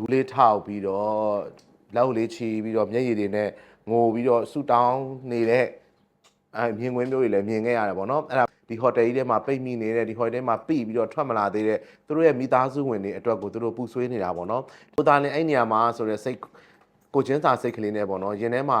ဒူးလေးထောက်ပြီးတော့လောက်လေးချီပြီးတော့မျက်ရည်တွေနဲ့ငိုပြီးတော့ဆူတောင်းနေတဲ့အဲမြင်ကွင်းမျိုးတွေလည်းမြင်ခဲ့ရတယ်ပေါ့နော်အဲ့ဒါဒီဟိုတယ်ကြီးထဲမှာပိတ်မိနေတဲ့ဒီဟိုတယ်ထဲမှာပိပြီးတော့ထွက်မလာသေးတဲ့သူတို့ရဲ့မိသားစုဝင်တွေအတွက်ကိုသူတို့ပူဆွေးနေတာပေါ့နော်ကိုသားလင်းအဲ့နေရာမှာဆိုတဲ့စိတ်ကိုချင်းစာစိတ်ကလေးနဲ့ပေါ့နော်ရင်ထဲမှာ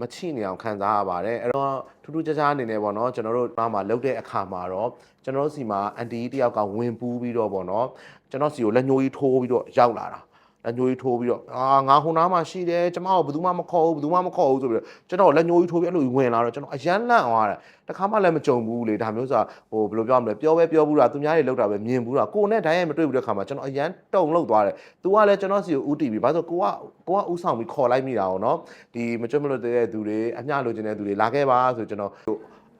မချိနေအောင်ခံစားရပါတယ်အဲ့တော့ထူးထူးခြားခြားအနေနဲ့ပေါ့နော်ကျွန်တော်တို့ဘာမှလုတ်တဲ့အခါမှာတော့ကျွန်တော်တို့စီမှာအန်တီတယောက်ကဝင်ပူးပြီးတော့ပေါ့နော်ကျွန်တော်စီကိုလက်ညှိုးကြီးထိုးပြီးတော့ရောက်လာတာ လက်ညှိုးကြီးထိုးပြီးတော့အာငါဟိုနားမှာရှိတယ်ကျမကိုဘယ်သူမှမခေါ်ဘူးဘယ်သူမှမခေါ်ဘူးဆိုပြီးတော့ကျွန်တော်လက်ညှိုးကြီးထိုးပြီးအဲ့လိုဝင်လာတော့ကျွန်တော်အရန်လန့်သွားတယ်တခါမှလည်းမကြုံဘူးလေဒါမျိုးဆိုတာဟိုဘယ်လိုပြောမလဲပြောပဲပြောဘူးတာသူများတွေလောက်တာပဲမြင်ဘူးတာကိုယ်နဲ့တိုင်းရိုက်မတွေ့ဘူးတဲ့ခါမှာကျွန်တော်အရန်တုံလောက်သွားတယ်သူကလည်းကျွန်တော်စီကိုဥတီပြီးဘာလို့ကိုကကိုကဥဆောင်ပြီးခေါ်လိုက်မိတာပေါ့နော်ဒီမကြွမလို့တဲ့သူတွေအမျှလိုချင်တဲ့သူတွေလာခဲ့ပါဆိုကျွန်တော်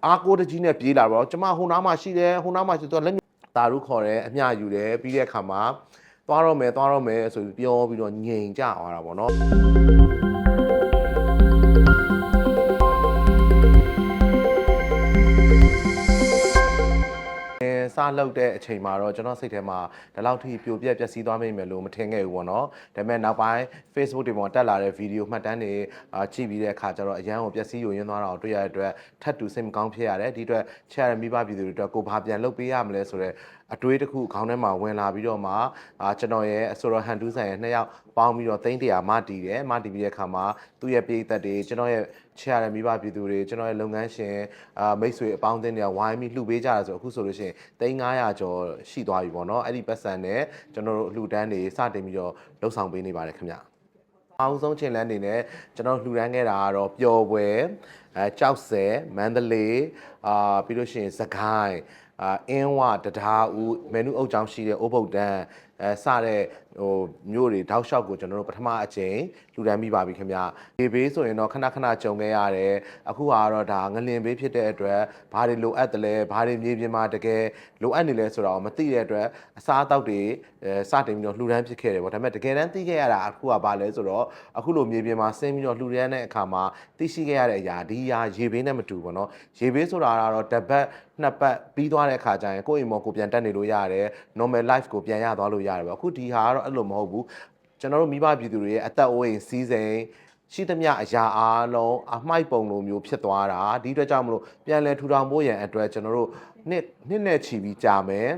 အားကိုတကြီးနဲ့ပြေးလာတော့ကျမဟိုနားမှာရှိတယ်ဟိုနားမှာရှိတော့လက်တာရုခေါ်တယ်အမျှယူတယ်ပြီးတဲ့အခါမှာ သွားတော့မယ်သွားတော့မယ်ဆိုပြီးပြောပြီးတော့ငြိမ်ကြသွားတာပေါ့နော် စလောက်တဲ့အချိန်မှာတော့ကျွန်တော်စိတ်ထဲမှာဒီလောက်ထိပြိုပြက်ပျက်စီးသွားမိမယ်လို့မထင်ခဲ့ဘူးပေါ့နော်ဒါပေမဲ့နောက်ပိုင်း Facebook တွေပေါ်တက်လာတဲ့ဗီဒီယိုမှတ်တမ်းတွေအာကြည့်ပြီးတဲ့အခါကျတော့အရန်ကိုပျက်စီးယိုယွင်းသွားတာကိုတွေ့ရတဲ့အတွက်ထပ်တူစိတ်မကောင်းဖြစ်ရတယ်ဒီအတွက်ချရတဲ့မိဘပြည်သူတွေအတွက်ကိုဘာပြန်လုပ်ပေးရမလဲဆိုတော့အတွေးတစ်ခုခေါင်းထဲမှာဝင်လာပြီးတော့မှအာကျွန်တော်ရဲ့အဆိုတော်ဟန်တူးဆန်ရဲ့နှစ်ယောက်ပေါင်းပြီးတော့သိန်းတရာမတီးတယ်မတီးပြီးတဲ့အခါမှာသူ့ရဲ့ပြည်သက်တွေကျွန်တော်ရဲ့ချရတဲ့မိဘပြည်သူတွေကျွန်တော်ရဲ့လုပ်ငန်းရှင်အာမိတ်ဆွေအပေါင်းအသင်းတွေကဝိုင်းပြီးလှူပေးကြတာဆိုအခုဆိုလို့ရှိရင်သိန်း900ကျော်ရှိသွားပြီပေါ့နော်အဲ့ဒီပတ်စံနဲ့ကျွန်တော်တို့လှူဒန်းတွေစတင်ပြီးတော့လှုပ်ဆောင်ပေးနေပါတယ်ခင်ဗျအောင်ဆုံးချိန်လန်းနေနဲ့ကျွန်တော်လှူဒန်းခဲ့တာကတော့ပျော်ပွဲအဲကြောက်စဲမန္တလေးအာပြီးလို့ရှိရင်စကိုင်းအာအင်းဝတဒါဦးမန်နုအုပ်ချောင်းရှိတဲ့အိုးဘုတ်တန်းအဲစတဲ့ဟိုမျိုးတွေတောက်လျှောက်ကိုကျွန်တော်တို့ပထမအချိန်လူတန်းမိပါပြီခင်ဗျာဒီဘေးဆိုရင်တော့ခဏခဏကြုံခဲ့ရတယ်အခုကတော့ဒါငလင်ဘေးဖြစ်တဲ့အတွက်ဘာတွေလိုအပ်တယ်လဲဘာတွေမြေပြင်မှာတကယ်လိုအပ်နေလဲဆိုတာကိုမသိတဲ့အတွက်အစားအသောက်တွေစတင်ပြီးတော့လှူဒန်းဖြစ်ခဲ့တယ်ပေါ့ဒါပေမဲ့တကယ်တမ်းသိခဲ့ရတာအခုကဘာလဲဆိုတော့အခုလိုမြေပြင်မှာဆင်းပြီးတော့လှူဒန်းတဲ့အခါမှာသိရှိခဲ့ရတဲ့အရာဒီအရာရေဘေးနဲ့မတူဘူးပေါ့နော်ရေဘေးဆိုတာကတော့တစ်ပတ်နှစ်ပတ်ပြီးသွားတဲ့အခါကျရင်ကိုယ့်အိမ်မော်ကိုပြန်တက်နေလို့ရတယ် normal life ကိုပြန်ရသွားလို့ရတယ်ပေါ့အခုဒီဟာကတော့အဲ့လိုမဟုတ်ဘူးကျွန်တော်တို့မိဘပြည်သူတွေရဲ့အသက်အိုးအိမ်စီးစိမ်ရှိသမျှအရာအားလုံးအမိုက်ပုံလိုမျိုးဖြစ်သွားတာဒီအတွက်ကြောင့်မလို့ပြန်လည်ထူထောင်ဖို့ရန်အတွက်ကျွန်တော်တို့နှစ်နှစ်နဲ့ချီပြီးကြာမယ်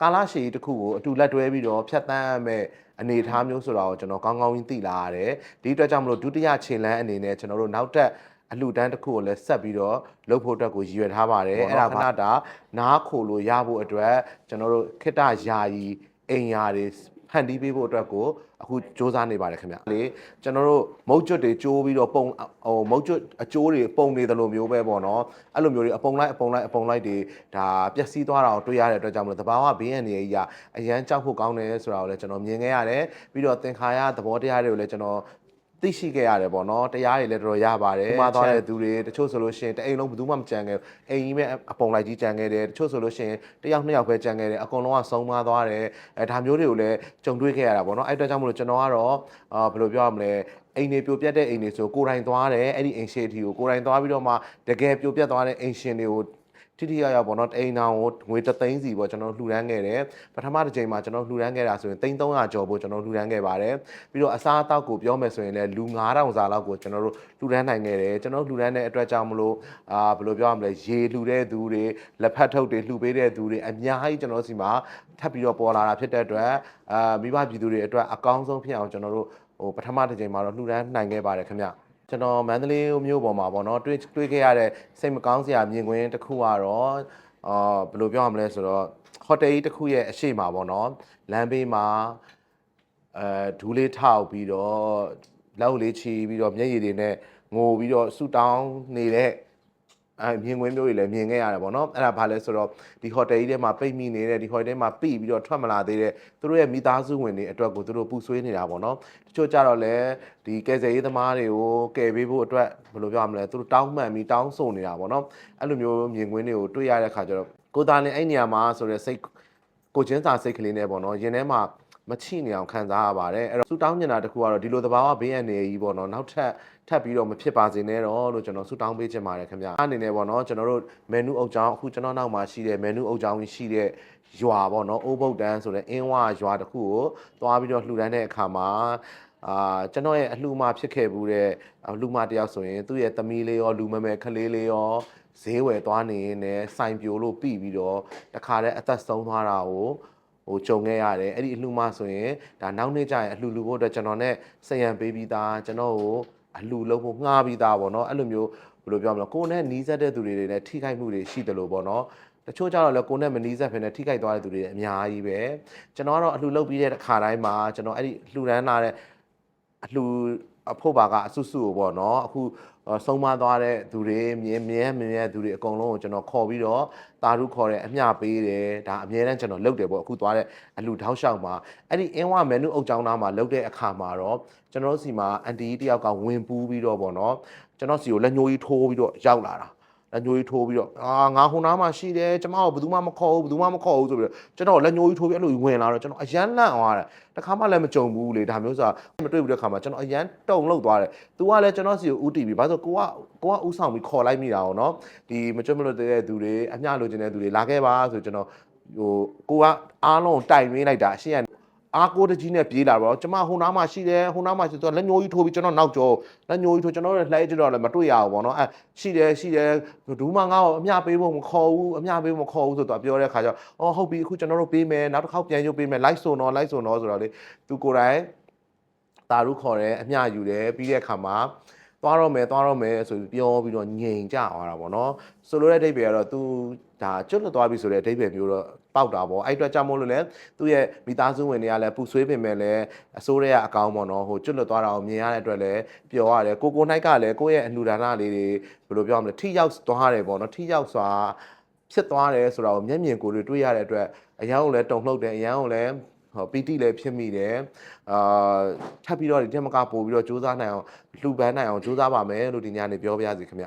ကာလရှည်တစ်ခုကိုအတူလက်တွဲပြီးတော့ဖြတ်တန်းရမယ်အနေအထားမျိုးဆိုတာကိုကျွန်တော်ကောင်းကောင်းကြီးသိလာရတယ်ဒီအတွက်ကြောင့်မလို့ဒုတိယခြေလမ်းအနေနဲ့ကျွန်တော်တို့နောက်ထပ်အလှူဒန်းတစ်ခုကိုလည်းဆက်ပြီးတော့လုပ်ဖို့အတွက်ကိုရည်ရွယ်ထားပါတယ်အဲ့ဒါခဏတာနားခိုလို့ရဖို့အတွက်ကျွန်တော်တို့ခိတ္တယာယီ အိမ်ယာတွေဖန်တီးပေးဖို့အတွက်ကိုအခုစ조사နေပါတယ်ခင်ဗျလေကျွန်တော်တို့မုတ်ကျွတ်တွေကျိုးပြီးတော့ပုံဟိုမုတ်ကျွတ်အကျိုးတွေပုံနေတယ်လို့မျိုးပဲပေါ့နော်အဲ့လိုမျိုးတွေအပုံလိုက်အပုံလိုက်အပုံလိုက်တွေဒါပျက်စီးသွားတာကိုတွေ့ရတဲ့အတွက်ကြောင့်မလို့တဘာဝဘေးရန်တွေကြီးကအရန်ကြောက်ဖို့ကောင်းတယ်ဆိုတာကိုလည်းကျွန်တော်မြင်ခဲ့ရတယ်ပြီးတော့သင်္ခါရသဘောတရားတွေကိုလည်းကျွန်တော် သိရှိခဲ့ရတယ်ပေါ့နော်တရားတွေလည်းတော်တော်ရပါတယ်။မှာသွားတဲ့သူတွေတချို့ဆိုလို့ရှိရင်တအိမ်လုံးဘယ်သူမှမကြံခဲ့ဘူး။အိမ်ကြီးပဲအပုံလိုက်ကြီးကြံခဲ့တယ်။တချို့ဆိုလို့ရှိရင်တစ်ယောက်နှစ်ယောက်ပဲကြံခဲ့တယ်။အကုန်လုံးကဆုံးမသွားတယ်။အဲဒါမျိုးတွေကိုလည်းကြုံတွေ့ခဲ့ရတာပေါ့နော်။အဲ့အတွက်ကြောင့်မလို့ကျွန်တော်ကတော့အာဘယ်လိုပြောရမလဲအိမ်တွေပြိုပြက်တဲ့အိမ်တွေဆိုကိုယ်တိုင်သွားတယ်အဲ့ဒီအိမ်ရှိအထီကိုကိုယ်တိုင်သွားပြီးတော့မှတကယ်ပြိုပြက်သွားတဲ့အိမ်ရှင်တွေကို တိတိယရောက်ပေါ့နော်တအိမ်တောင်ကိုငွေ3သိန်းစီပေါ့ကျွန်တော်လှူဒန်းခဲ့တယ်ပထမတစ်ချိန်မှာကျွန်တော်လှူဒန်းခဲ့တာဆိုရင်3300ကျော်ပို့ကျွန်တော်လှူဒန်းခဲ့ပါတယ်ပြီးတော့အစားအသောက်ကိုပြောမယ်ဆိုရင်လည်းလူ9000စာလောက်ကိုကျွန်တော်တို့လှူဒန်းနိုင်ခဲ့တယ်ကျွန်တော်လှူဒန်းတဲ့အတွက်ကြောင့်မလို့အာဘယ်လိုပြောရမလဲရေလှူတဲ့သူတွေလက်ဖက်ထုတ်တွေလှူပေးတဲ့သူတွေအများကြီးကျွန်တော်စီမှာထပ်ပြီးတော့ပေါ်လာတာဖြစ်တဲ့အတွက်အာမိဘပြည်သူတွေအတွက်အကောင်းဆုံးဖြစ်အောင်ကျွန်တော်တို့ဟိုပထမတစ်ချိန်မှာတော့လှူဒန်းနိုင်ခဲ့ပါတယ်ခင်ဗျ ကျွန်တော်မန္တလေးမြို့ပေါ်မှာပေါ့နော်တွေ့တွေ့ခဲ့ရတဲ့စိတ်မကောင်းစရာမြင်ကွင်းတစ်ခုကတော့အာဘယ်လိုပြောရမလဲဆိုတော့ဟိုတယ်ကြီးတစ်ခုရဲ့အရှိမပေါ့နော်လမ်းဘေးမှာအဲဒူးလေးထောက်ပြီးတော့လောက်လေးချီပြီးတော့မျက်ရည်တွေနဲ့ငိုပြီးတော့ဆူတောင်းနေတဲ့ အဲမြင်ကွင်းမျိုးတွေလည်းမြင်ခဲ့ရတယ်ပေါ့နော်အဲ့ဒါဘာလဲဆိုတော့ဒီဟိုတယ်ကြီးထဲမှာပိတ်မိနေတဲ့ဒီဟိုတယ်ထဲမှာပိပြီးတော့ထွက်မလာသေးတဲ့သူတို့ရဲ့မိသားစုဝင်တွေအတွက်ကိုသူတို့ပူဆွေးနေတာပေါ့နော်တချို့ကြတော့လည်းဒီကယ်ဆယ်ရေးသမားတွေကိုကယ်ပေးဖို့အတွက်ဘယ်လိုပြောရမလဲသူတို့တောင်းမှန်ပြီးတောင်းဆိုနေတာပေါ့နော်အဲ့လိုမျိုးမြင်ကွင်းတွေကိုတွေ့ရတဲ့ခါကျတော့ကိုသားလင်အဲ့နေရာမှာဆိုတဲ့စိတ်ကိုချင်းစာစိတ်ကလေးနဲ့ပေါ့နော်ရင်ထဲမှာ မချိနေအောင်ခံစားရပါတယ်အဲ့တော့ဆူတောင်းနေတာတစ်ခုကတော့ဒီလိုသဘာဝဘေးအန္တရာယ်ကြီးပေါ့နော်နောက်ထပ်ထပ်ပြီးတော့မဖြစ်ပါစေနဲ့တော့လို့ကျွန်တော်ဆူတောင်းပေးချင်ပါတယ်ခင်ဗျအားအနေနဲ့ပေါ့နော်ကျွန်တော်တို့မန်နူအုပ်ချောင်းအခုကျွန်တော်နောက်မှာရှိတဲ့မန်နူအုပ်ချောင်းကြီးရှိတဲ့ရွာပေါ့နော်အိုးဘုတ်တန်းဆိုတဲ့အင်းဝရွာတစ်ခုကိုသွားပြီးတော့လှူဒန်းတဲ့အခါမှာအာကျွန်တော်ရဲ့အလှူမဖြစ်ခဲ့ဘူးတဲ့အလှူမတယောက်ဆိုရင်သူ့ရဲ့သမီးလေးရောလူမမယ်ခလေးလေးရောဈေးဝယ်သွားနေရင်လည်းစိုင်ပြိုလို့ပြီးပြီးတော့တခါတည်းအသက်ဆုံးသွားတာကို ဟိုကြုံခဲ့ရတယ်အဲ့ဒီအလှူမဆိုရင်ဒါနောက်နေ့ကျရင်အလှူလူဖို့အတွက်ကျွန်တော်နဲ့စရံပေးပြီးသားကျွန်တော်ကိုအလှူလုပ်ဖို့ငှားပြီးသားပေါ့နော်အဲ့လိုမျိုးဘယ်လိုပြောမလဲကိုယ်နဲ့နီးစပ်တဲ့သူတွေနဲ့ထိခိုက်မှုတွေရှိတယ်လို့ပေါ့နော်တချို့ကြတော့လည်းကိုယ်နဲ့မနီးစပ်ဖြစ်နေထိခိုက်သွားတဲ့သူတွေအများကြီးပဲကျွန်တော်ကတော့အလှူလုပ်ပြီးတဲ့ခါတိုင်းမှာကျွန်တော်အဲ့ဒီလှူဒန်းလာတဲ့အလှူအဖို့ပါကအဆုစုကိုပေါ့နော်အခုအော် ဆုံးမသွားတဲ့သူတွေမြင်းမြဲမြဲသူတွေအကုန်လုံးကိုကျွန်တော်ခေါ်ပြီးတော့တာရုခေါ်တဲ့အမျှပေးတယ်ဒါအမြဲတမ်းကျွန်တော်လုပ်တယ်ပေါ့အခုသွားတဲ့အလှူထောက်လျှောက်မှာအဲ့ဒီအင်းဝမန်နူအုပ်ချောင်းသားမှာလုပ်တဲ့အခါမှာတော့ကျွန်တော်တို့စီမှာအန်တီတယောက်ကဝင်ပူးပြီးတော့ပေါ့နော်ကျွန်တော်စီကိုလက်ညှိုးကြီးထိုးပြီးတော့ရောက်လာတာ လက်ညှိုးကြီးထိုးပြီးတော့အာငါဟိုနားမှာရှိတယ်ကျမကိုဘယ်သူမှမခေါ်ဘူးဘယ်သူမှမခေါ်ဘူးဆိုပြီးတော့ကျွန်တော်လက်ညှိုးကြီးထိုးပြီးအဲ့လိုဝင်လာတော့ကျွန်တော်အရန်လန့်သွားတယ်တခါမှလည်းမကြုံဘူးလေဒါမျိုးဆိုတာမတွေ့ဘူးတဲ့ခါမှာကျွန်တော်အရန်တုံလောက်သွားတယ်။ तू ကလည်းကျွန်တော်စီကိုဥတီပြီးဘာလို့ကိုကကိုကဥဆောင်ပြီးခေါ်လိုက်မိတာပေါ့နော်။ဒီမကြွမလို့တဲ့သူတွေအမျှလိုချင်တဲ့သူတွေလာခဲ့ပါဆိုကျွန်တော်ဟိုကိုကအားလုံးတိုင်ရင်းလိုက်တာအရှေ့က အားကိုတကြီးနဲ့ပြေးလာတော့ကျမဟိုနားမှာရှိတယ်ဟိုနားမှာရှိတော့လက်ညှိုးကြီးထိုးပြီးကျွန်တော်နောက်ကျောလက်ညှိုးကြီးထိုးကျွန်တော်လည်းလှဲကြတော့လည်းမတွေ့ရဘူးပေါ့နော်အဲရှိတယ်ရှိတယ်ဒူးမငါ့ကိုအမျှပေးဖို့မခေါ်ဘူးအမျှပေးဖို့မခေါ်ဘူးဆိုတော့ပြောတဲ့ခါကျတော့အော်ဟုတ်ပြီအခုကျွန်တော်တို့ပေးမယ်နောက်တစ်ခေါက်ပြန်ရုပ်ပေးမယ် like ဆိုတော့ like ဆိုတော့ဆိုတော့လေသူကိုယ်တိုင်တာရုခေါ်တယ်အမျှယူတယ်ပြီးတဲ့အခါမှာသွားတော့မယ်သွားတော့မယ်ဆိုပြီးပြောပြီးတော့ငြိမ်ကြသွားတာပေါ့နော်ဆိုလိုတဲ့အဓိပ္ပာယ်ကတော့ तू ဒါကျွတ်လွတ်သွားပြီဆိုတဲ့အဓိပ္ပာယ်မျိုးတော့ ပေါက်တာပေါ့အဲ့အတွက်ကြောင့်မို့လို့လဲသူ့ရဲ့မိသားစုဝင်တွေကလည်းပူဆွေးပင်မဲ့လည်းအစိုးရအကောင်းပေါ့နော်ဟိုကျွတ်လွတ်သွားတာကိုမြင်ရတဲ့အတွက်လည်းပျော်ရတယ်ကိုကိုနိုင်ကလည်းကိုယ့်ရဲ့အလှူဒါနလေးတွေဘယ်လိုပြောမလဲထိရောက်သွားတယ်ပေါ့နော်ထိရောက်စွာဖြစ်သွားတယ်ဆိုတာကိုမျက်မြင်ကိုယ်တွေတွေ့ရတဲ့အတွက်အရန်ကိုလည်းတုံ့လှုပ်တယ်အရန်ကိုလည်းဟောပီတိလည်းဖြစ်မိတယ်အာထပ်ပြီးတော့ဒီတက်မကပို့ပြီးတော့စူးစမ်းနိုင်အောင်လှူပန်းနိုင်အောင်စူးစမ်းပါမယ်လို့ဒီညနေပြောပြရစီခင်ဗျ